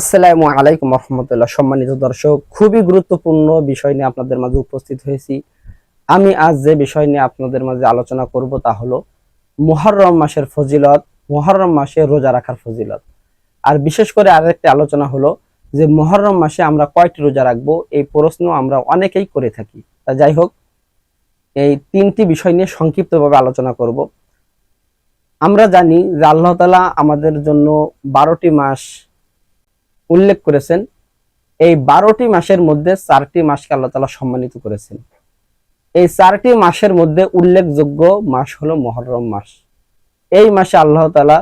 আসসালামু আলাইকুম রহমতুল্লাহ। সম্মানিত দর্শক, খুবই গুরুত্বপূর্ণ বিষয় নিয়ে আপনাদের মাঝে উপস্থিত হয়েছি। আমি আজ যে বিষয় নিয়ে আপনাদের মাঝে আলোচনা করব তা হলো মুহররম মাসের ফজিলত, মুহররম মাসে রোজা রাখার ফজিলত। আর বিশেষ করে আরেকটি আলোচনা হলো যে মুহররম মাসে আমরা কয়টি রোজা রাখব, এই প্রশ্ন আমরা অনেকেই করে থাকি। তা যাই হোক, এই তিনটি বিষয় নিয়ে সংক্ষিপ্তভাবে আলোচনা করব। আমরা জানি যে আল্লাহ তাআলা আমাদের জন্য বারোটি মাস উল্লেখ করেছেন, এই বারোটি মাসের মধ্যে চারটি মাসকে আল্লাহ তালা সম্মানিত করেছেন। এই চারটি মাসের মধ্যে উল্লেখযোগ্য মাস হলো মহরম মাস। এই মাসে আল্লাহ তালা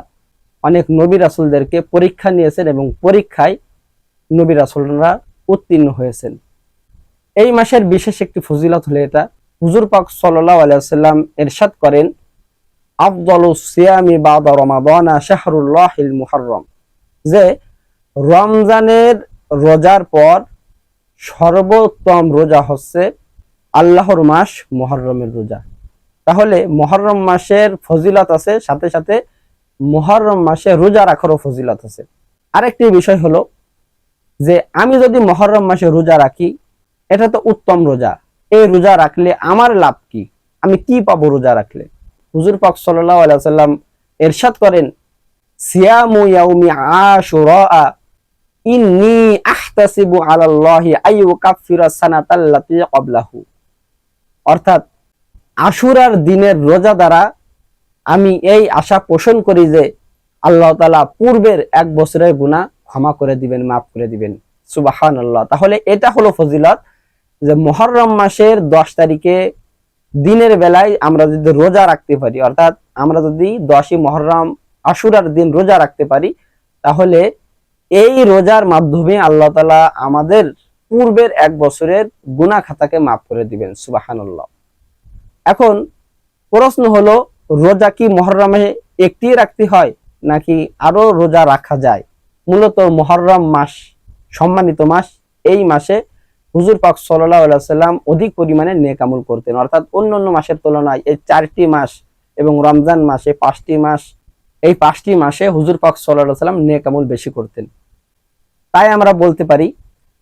অনেক নবী রাসুলদেরকে পরীক্ষা নিয়েছেন এবং পরীক্ষায় নবী রাসুলরা উত্তীর্ণ হয়েছেন। এই মাসের বিশেষ একটি ফজিলত হলো এটা, হুজুর পাক সাল্লাহ আলাইসাল্লাম এরশাদ করেন আফদল সিয়ামি বাদ রমাদানা শাহরুল্লাহিল মুহররম যে রমজানের রোজার পর সর্বোত্তম রোজা হচ্ছে আল্লাহর মাস মহরমের রোজা। তাহলে মহরম মাসের ফজিলত আছে, সাথে সাথে মহরম মাসে রোজা রাখারও ফজিলত আছে। আরেকটি বিষয় হলো যে আমি যদি মহরম মাসে রোজা রাখি, এটা তো উত্তম রোজা। এই রোজা রাখলে আমার লাভ কি? আমি কি পাবো রোজা রাখলে? হুজুর পাক সাল্লাহ আলাইসাল্লাম এরশাদ করেন, সিয়ামু ইয়াউমি আশুরা আহতাসিবু আলাল্লাহি ক্বাবলাহু। অর্থাৎ আশুরার দিনের রোজা দ্বারা আমি এই আশা পোষণ করি যে আল্লাহ তাআলা পূর্বের এক বছরের গুনাহ ক্ষমা করে দিবেন, মাফ করে দিবেন। সুবহানাল্লাহ। তাহলে এটা হলো ফজিলত যে মুহররম মাসের দশ তারিখে দিনের বেলায় আমরা যদি রোজা রাখতে পারি, অর্থাৎ আমরা যদি দশই মহরম আশুরার দিন রোজা রাখতে পারি, তাহলে এই রোজার মাধ্যমে আল্লাহ তালা আমাদের পূর্বের এক বছরের গুনা খাতাকে মাফ করে দিবেন সুবাহান্লাহ এখন প্রশ্ন হলো, রোজা কি মহরমে একটি রাখতে হয় নাকি আরও রোজা রাখা যায়? মূলত মহরম মাস, সম্মানিত মাস, এই মাসে হুজুর পাক সাল্লাম অধিক পরিমাণে নেকামুল করতেন। অর্থাৎ অন্য অন্য মাসের তুলনায় এই চারটি মাস এবং রমজান মাসে পাঁচটি মাস, এই পাঁচটি মাসে হুজুর পাক সাল্লাহ সাল্লাম নেকামুল বেশি করতেন। তাই আমরা বলতে পারি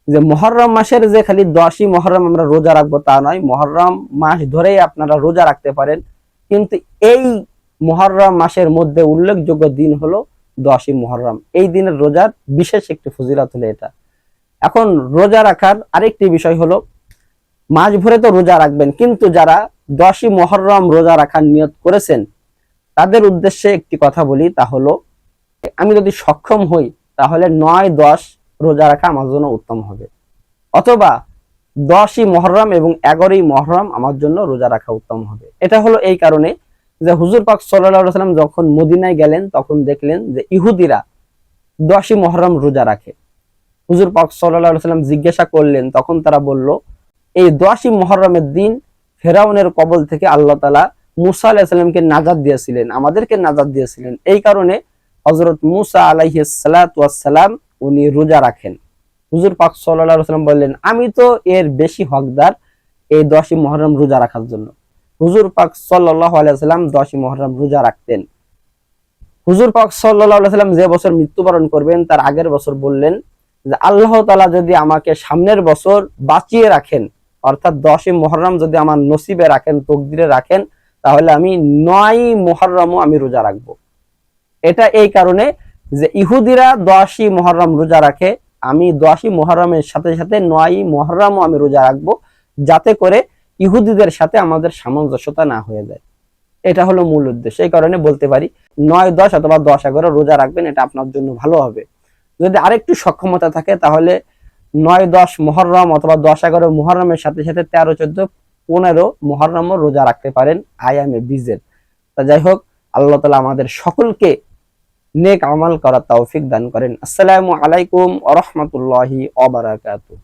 যে মহরম মাসের যে খালি দশই মহরম আমরা রোজা রাখব তা নয়, মহরম মাস ধরেই আপনারা রোজা রাখতে পারেন। কিন্তু এই মহরম মাসের মধ্যে উল্লেখযোগ্য দিন হলো দশই মহরম। এই দিনের রোজার বিশেষ একটি ফজিলত হলো এটা। এখন রোজা রাখার আরেকটি বিষয় হলো, মাস ভরে তো রোজা রাখবেন, কিন্তু যারা দশই মহরম রোজা রাখার নিয়ত করেছেন, তাদের উদ্দেশ্যে একটি কথা বলি, তা হলো, আমি যদি সক্ষম হই, তাহলে নয় দশ রোজা রাখা আমার জন্য উত্তম হবে। অথবা দশই মহরম এবং এগারোই মহরম আমার জন্য রোজা রাখা উত্তম হবে। এটা হলো এই কারণে যে হুজুর পাক সাল্লাহ সাল্লাম যখন মদিনায় গেলেন, তখন দেখলেন যে ইহুদিরা দশই মহরম রোজা রাখে। হুজুর পাক সাল্লাহ সাল্লাম জিজ্ঞাসা করলেন, তখন তারা বলল, এই দশই মহরমের দিন ফেরাউনের কবল থেকে আল্লাহ তালা মুসা আলাহিসাল্লামকে নাজাদ দিয়েছিলেন, আমাদেরকে নাজাদ দিয়েছিলেন। এই কারণে হজরত মুসা আলাইসালাম উনি রোজা রাখেন। হুজুর পাক সাল্লাম বললেন, আমি তো এর বেশি হকদার এই দশই মহরম রোজা রাখার জন্য। হুজুর পাক আলাইসাল্লাম দশই মহরম রোজা রাখতেন। হুজুর পাক সাল্লাম যে বছর মৃত্যুবরণ করবেন, তার আগের বছর বললেন যে, আল্লাহ তালা যদি আমাকে সামনের বছর বাঁচিয়ে রাখেন, অর্থাৎ দশই মহরম যদি আমার নসিবে রাখেন, তকদিরে রাখেন, তাহলে আমি নয় মহরমও আমি রোজা রাখব। এটা এই কারণে যে ইহুদিরা দশই মহরম রোজা রাখে, আমি দশই মহরমের সাথে সাথে নয় মহরমও আমি রোজা রাখব, যাতে করে ইহুদিদের সাথে আমাদের সামঞ্জস্যতা না হয়ে যায়। এটা হলো মূল উদ্দেশ্য, এই কারণে বলতে পারি, নয়, দশ অথবা দশ এগারো রোজা রাখবেন, এটা আপনার জন্য ভালো হবে। যদি আরেকটু সক্ষমতা থাকে, তাহলে নয়, দশ মহরম অথবা দশ এগারো মহরমের সাথে সাথে তেরো, চোদ্দ, পনেরো মহরমও রোজা রাখতে পারেন আয়ামে বিজের তা যাই হোক, আল্লাহ তালা আমাদের সকলকে নেক আমাল করা তৌফিক দান করেন। আসসালামু আলাইকুম আ রহমতুল্লাহি অবরাকাতু